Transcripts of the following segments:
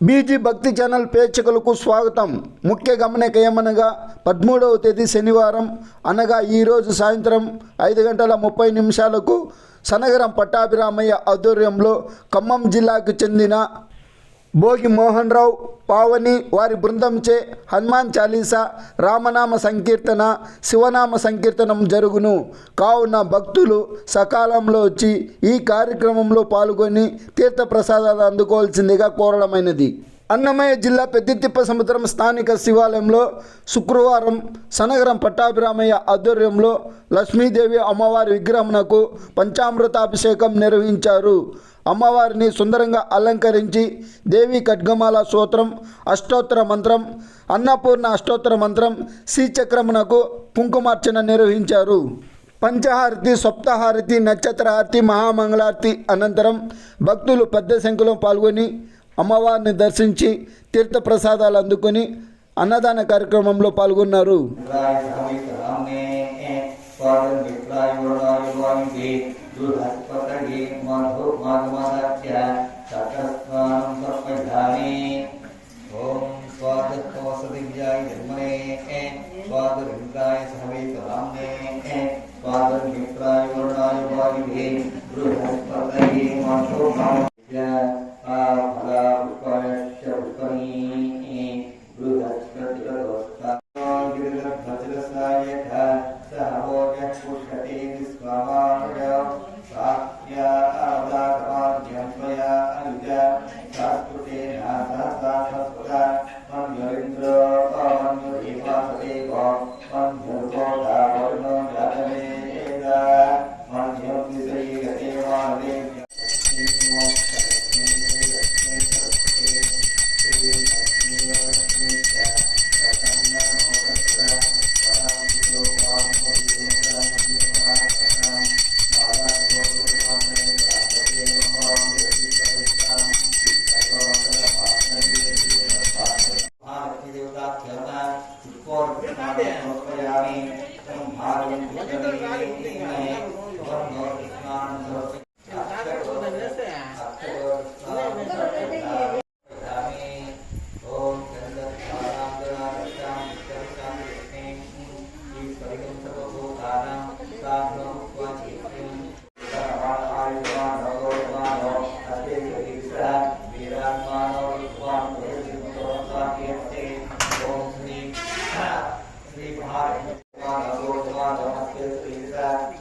BG భక్తి channel ప్రేక్షకులకు స్వాగతం. ముఖ్య గమనిక ఏమనగా పదమూడవ తేదీ శనివారం అనగా ఈరోజు సాయంత్రం ఐదు గంటల ముప్పై నిమిషాలకు సనగరం పట్టాభిరామయ్య ఆధ్వర్యంలో ఖమ్మం జిల్లాకు చెందిన భోగి మోహన్ రావు పావని వారి బృందంచే హనుమాన్ చాలీసా రామనామ సంకీర్తన శివనామ సంకీర్తనం జరుగును. కావున భక్తులు సకాలంలో వచ్చి ఈ కార్యక్రమంలో పాల్గొని తీర్థప్రసాదాలు అందుకోవాల్సిందిగా కోరడమైనది. అన్నమయ్య జిల్లా పెద్దితిప్ప సముద్రం స్థానిక శివాలయంలో శుక్రవారం సనగరం పట్టాభిరామయ్య ఆధ్వర్యంలో లక్ష్మీదేవి అమ్మవారి విగ్రహమునకు పంచామృతాభిషేకం నిర్వహించారు. అమ్మవారిని సుందరంగా అలంకరించి దేవి ఖడ్గమాల స్తోత్రం అష్టోత్తర మంత్రం అన్నపూర్ణ అష్టోత్తర మంత్రం శ్రీచక్రమునకు కుంకుమార్చన నిర్వహించారు. పంచహారతి సప్తహారతి నక్షత్రహారతి మహామంగళారతి అనంతరం భక్తులు పెద్ద సంఖ్యలో పాల్గొని అమ్మవారిని దర్శించి తీర్థప్రసాదాలు అందుకొని అన్నదాన కార్యక్రమంలో పాల్గొన్నారు. स्वागत मित्राय वरदाय वामिके दुर्हस्पतये मधु मधुमदस्य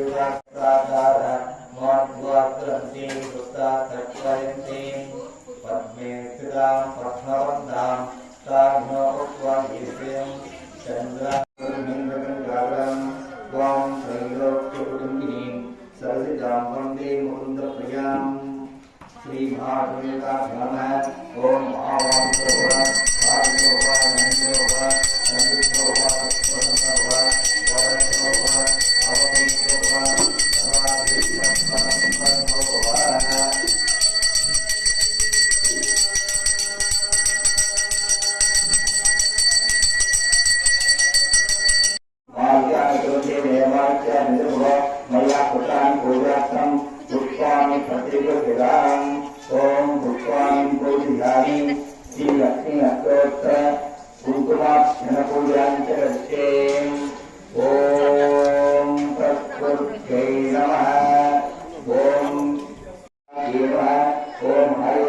विव्राताधार मोद्वात्रन्तीं वृत्तात्रक्वयन्तीं पद्मे स्थितां पद्मवन्धां ताभ्योपक्वागीर्तिं चन्द्रागुरुबिन्दगङ्गारं त्वां त्रैलोक्यकुटुम्बिनीं सरसितां वंदे मुकुन्दप्रियाँ श्रीमहागुरुकाभ्याम ॐ महावान्तोः भागोः नन्दोः नन्दोः देवाच्य निर्भो मया पुत्रान् पूजार्थं पुष्पाणि प्रतिगृहिताम् ॐ पुष्पाणि पूजितानि श्रीलक्ष्मी अष्टोत्तर कुङ्कुमाक्षणपूजां च रच्ये ॐ तत्पुरुषै नमः ॐ जीव ॐ हरिवल्लभा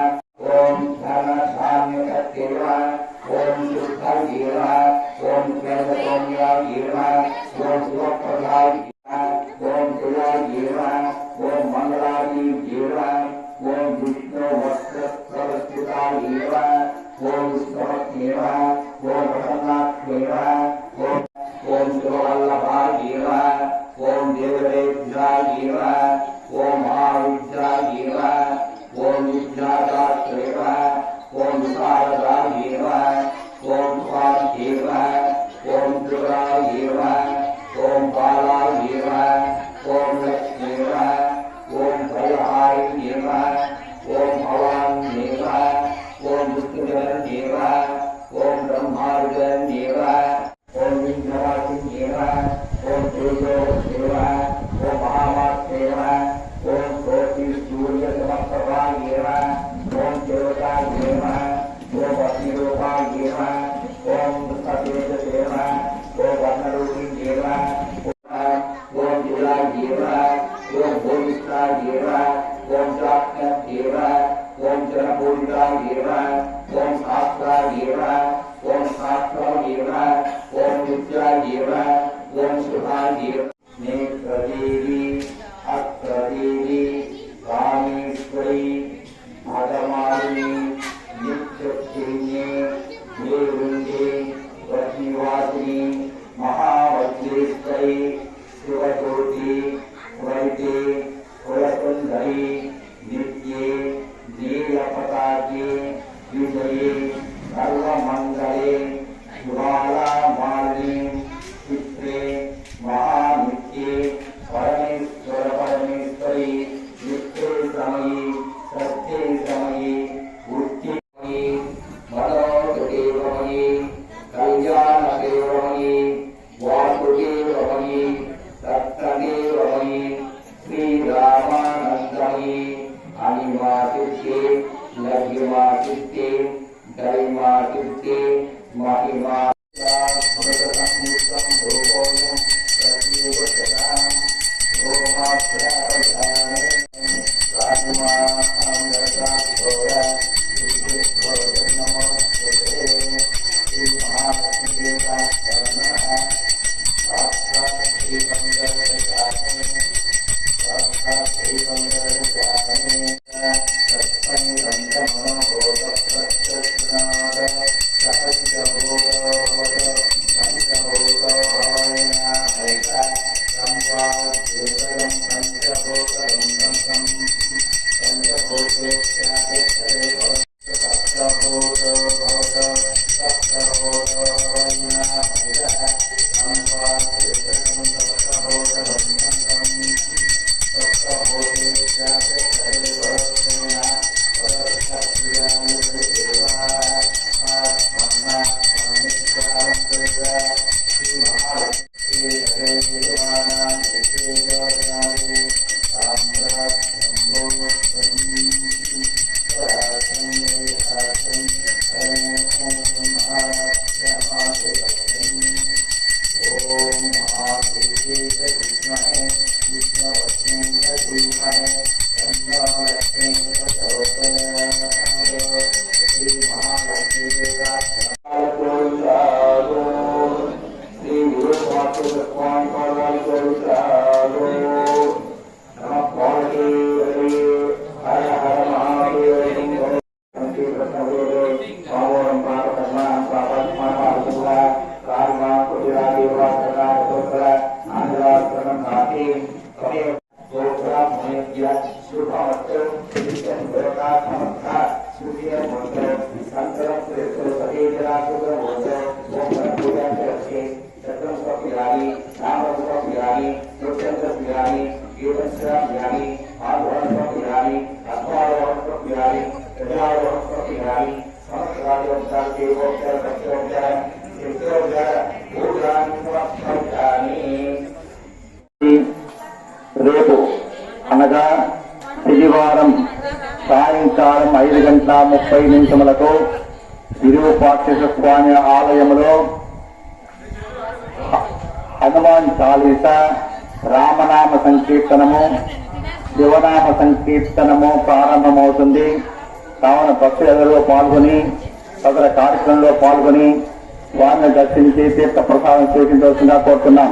चंद्रपूर्णाय नमः ओम शास्त्राय नमः। ओम शास्त्राय नमः ओम विद्याय नमः ओम सुधाय नमः नेत्र देवी अत्र देवी कामेश्वरी भगवानी नित्यक्षिण्ये देवृन्दे वज्निवासिनी महावज्रेश्वरी शिवज्योति రేపు అనగా శనివారం సాయంకాలం ఐదు గంటల ముప్పై నిమిషములకు విరూపాక్ష స్వామి ఆలయంలో హనుమాన్ చాలీస రామనామ సంకీర్తనము శివనామ సంకీర్తనము ప్రారంభమవుతుంది. కావున భక్తులందరూ పాల్గొని సదర కార్యక్రమంలో పాల్గొని వారిని దర్శించి తీర్థ ప్రసాదం స్వీకరించవలసిందిగా కోరుతున్నాం.